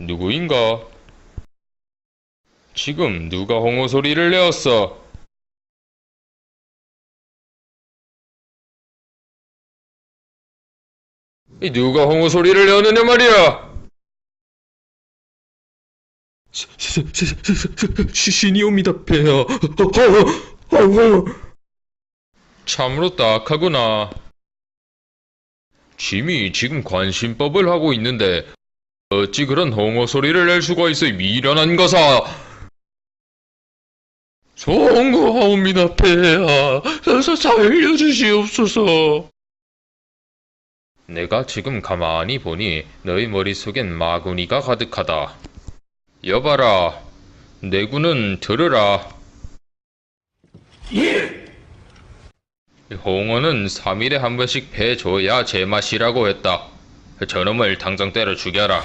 누구인가? 지금 누가 홍어 소리를 내었어? 이 누가 홍어 소리를 내었느냐 말이야? 신이 옵니다, 폐하. 참으로 딱하구나. 짐이 지금 관심법을 하고 있는데 어찌 그런 홍어 소리를 낼 수가 있어 이 미련한 것아. 송구하옵니다, 폐하. 사- 살려주시옵소서. 내가 지금 가만히 보니 너희 머릿속엔 마구니가 가득하다. 여봐라. 내구는 들으라. 예! 홍어는 3일에 한 번씩 배 줘야 제맛이라고 했다. 저놈을 당장 때려 죽여라.